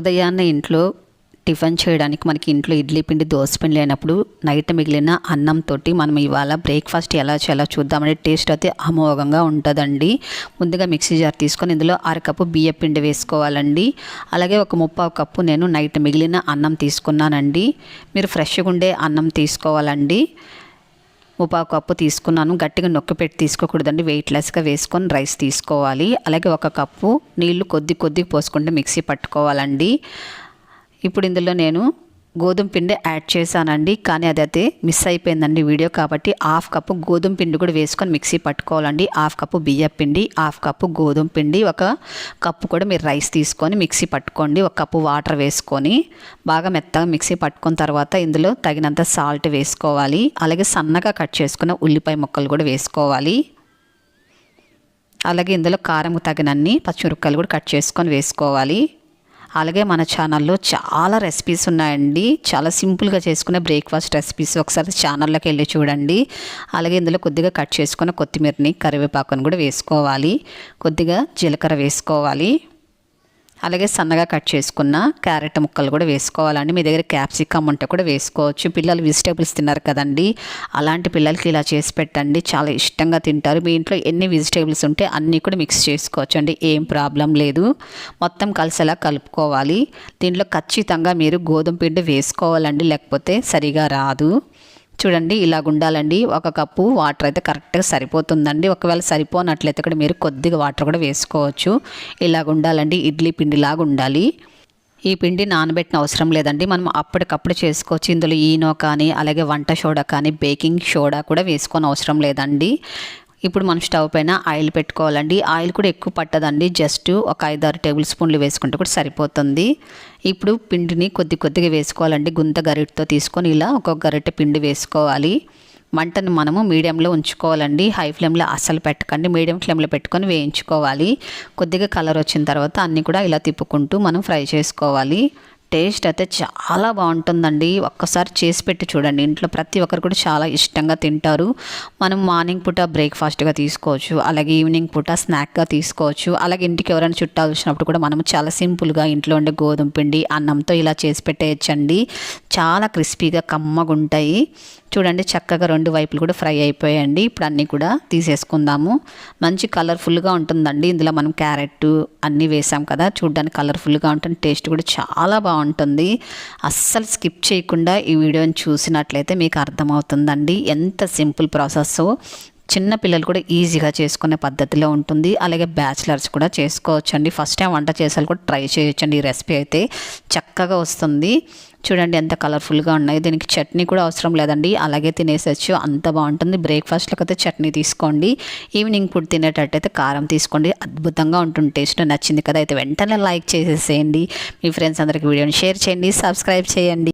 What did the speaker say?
ఉదయాన్నే ఇంట్లో టిఫిన్ చేయడానికి మనకి ఇంట్లో ఇడ్లీ పిండి దోశ పిండి లేనప్పుడు నైట్ మిగిలిన అన్నంతో మనం ఇవాళ బ్రేక్ఫాస్ట్ ఎలా చేయాలో చూద్దామంటే టేస్ట్ అయితే అమోఘంగా ఉంటుందండి. ముందుగా మిక్సీ జార్ తీసుకొని ఇందులో అరకప్పు బియ్య పిండి వేసుకోవాలండి. అలాగే ఒక ముప్పావు కప్పు నేను నైట్ మిగిలిన అన్నం తీసుకున్నానండి. మీరు ఫ్రెష్గా ఉండే అన్నం తీసుకోవాలండి. ముప్పావు కప్పు తీసుకున్నాను. గట్టిగా నొక్కి పెట్టి తీసుకోకూడదండి. వెయిట్లెస్గా వేసుకొని రైస్ తీసుకోవాలి. అలాగే ఒక కప్పు నీళ్ళు కొద్ది కొద్ది పోసుకుంటే మిక్సీ పట్టుకోవాలండి. ఇప్పుడు ఇందులో నేను గోధుమ పిండి యాడ్ చేశానండి కానీ అది అయితే మిస్ అయిపోయిందండి వీడియో కాబట్టి హాఫ్ కప్పు గోధుమ పిండి కూడా వేసుకొని మిక్సీ పట్టుకోవాలండి. హాఫ్ కప్పు బియ్య పిండి హాఫ్ కప్పు గోధుమ పిండి ఒక కప్పు కూడా మీరు రైస్ తీసుకొని మిక్సీ పట్టుకోండి. ఒక కప్పు వాటర్ వేసుకొని బాగా మెత్తగా మిక్సీ పట్టుకున్న తర్వాత ఇందులో తగినంత సాల్ట్ వేసుకోవాలి. అలాగే సన్నగా కట్ చేసుకున్న ఉల్లిపాయ ముక్కలు కూడా వేసుకోవాలి. అలాగే ఇందులో కారం తగినన్ని పచ్చిమిరపకాయలు కూడా కట్ చేసుకొని వేసుకోవాలి. అలాగే మన ఛానల్లో చాలా రెసిపీస్ ఉన్నాయండి. చాలా సింపుల్గా చేసుకునే బ్రేక్ఫాస్ట్ రెసిపీస్ ఒకసారి ఛానల్లోకి వెళ్ళి చూడండి. అలాగే ఇందులో కొద్దిగా కట్ చేసుకున్న కొత్తిమీరని కరివేపాకుని కూడా వేసుకోవాలి. కొద్దిగా జీలకర్ర వేసుకోవాలి. అలాగే సన్నగా కట్ చేసుకున్న క్యారెట్ ముక్కలు కూడా వేసుకోవాలండి. మీ దగ్గర క్యాప్సికమ్ ఉంటే కూడా వేసుకోవచ్చు. పిల్లలు వెజిటేబుల్స్ తిన్నారు కదండి. అలాంటి పిల్లలకి ఇలా చేసి పెట్టండి. చాలా ఇష్టంగా తింటారు. మీ ఇంట్లో ఎన్ని వెజిటేబుల్స్ ఉంటే అన్నీ కూడా మిక్స్ చేసుకోవచ్చు అండి ఏం ప్రాబ్లం లేదు. మొత్తం కలిసేలా కలుపుకోవాలి. దీంట్లో ఖచ్చితంగా మీరు గోధుమ పిండి వేసుకోవాలండి. లేకపోతే సరిగా రాదు. చూడండి ఇలాగ ఉండాలండి. ఒక కప్పు వాటర్ అయితే కరెక్ట్గా సరిపోతుందండి. ఒకవేళ సరిపోనట్లయితే కూడా మీరు కొద్దిగా వాటర్ కూడా వేసుకోవచ్చు. ఇలాగ ఉండాలండి. ఇడ్లీ పిండిలాగా ఉండాలి. ఈ పిండి నానబెట్టిన అవసరం లేదండి. మనం అప్పటికప్పుడు చేసుకోవచ్చు. ఇందులో ఈనో కానీ అలాగే వంట సోడా కానీ బేకింగ్ సోడా కూడా వేసుకొని అవసరం లేదండి. ఇప్పుడు మనం స్టవ్ పైన ఆయిల్ పెట్టుకోవాలండి. ఆయిల్ కూడా ఎక్కువ పట్టదండి. జస్ట్ ఒక ఐదు ఆరు టేబుల్ స్పూన్లు వేసుకుంటే కూడా సరిపోతుంది. ఇప్పుడు పిండిని కొద్ది కొద్దిగా వేసుకోవాలండి. గుంత గరిటతో తీసుకొని ఇలా ఒక్కొక్క గరిటె పిండి వేసుకోవాలి. మంటను మనము మీడియంలో ఉంచుకోవాలండి. హై ఫ్లేమ్లో అస్సలు పెట్టకండి. మీడియం ఫ్లేమ్లో పెట్టుకొని వేయించుకోవాలి. కొద్దిగా కలర్ వచ్చిన తర్వాత అన్నీ కూడా ఇలా తిప్పుకుంటూ మనం ఫ్రై చేసుకోవాలి. టేస్ట్ అయితే చాలా బాగుంటుందండి. ఒక్కసారి చేసి పెట్టి చూడండి. ఇంట్లో ప్రతి ఒక్కరు కూడా చాలా ఇష్టంగా తింటారు. మనం మార్నింగ్ పూట బ్రేక్ఫాస్ట్గా తీసుకోవచ్చు. అలాగే ఈవినింగ్ పూట స్నాక్గా తీసుకోవచ్చు. అలాగే ఇంటికి ఎవరైనా చుట్టాలు వచ్చినప్పుడు కూడా మనం చాలా సింపుల్గా ఇంట్లో ఉండే గోధుమ పిండి అన్నంతో ఇలా చేసి పెట్టేయచ్చండి. చాలా క్రిస్పీగా కమ్మగా ఉంటాయి చూడండి చక్కగా రెండు వైపులు కూడా ఫ్రై అయిపోయాయండి. ఇప్పుడు అన్నీ కూడా తీసేసుకుందాము. మంచి కలర్ఫుల్గా ఉంటుందండి. ఇందులో మనం క్యారెట్ అన్నీ వేసాం కదా చూడడానికి కలర్ఫుల్గా ఉంటుంది. టేస్ట్ కూడా చాలా బాగుంటుంది. అస్సలు స్కిప్ చేయకుండా ఈ వీడియోని చూసినట్లయితే మీకు అర్థమవుతుందండి. ఎంత సింపుల్ ప్రాసెస్ చిన్న పిల్లలు కూడా ఈజీగా చేసుకునే పద్ధతిలో ఉంటుంది. అలాగే బ్యాచిలర్స్ కూడా చేసుకోవచ్చండి. ఫస్ట్ టైం వంట చేసాలు కూడా ట్రై చేయొచ్చండి ఈ రెసిపీ అయితే. చక్కగా వస్తుంది. చూడండి ఎంత కలర్ఫుల్గా ఉన్నాయి. దీనికి చట్నీ కూడా అవసరం లేదండి. అలాగే తినేసచ్చు. అంత బాగుంటుంది. బ్రేక్ఫాస్ట్లోకి అయితే చట్నీ తీసుకోండి. ఈవినింగ్ ఫుడ్ తినేటట్టయితే కారం తీసుకోండి. అద్భుతంగా ఉంటుంది. టేస్ట్ నచ్చింది కదా. అయితే వెంటనే లైక్ చేసేసేయండి. మీ ఫ్రెండ్స్ అందరికి వీడియోని షేర్ చేయండి. సబ్స్క్రైబ్ చేయండి.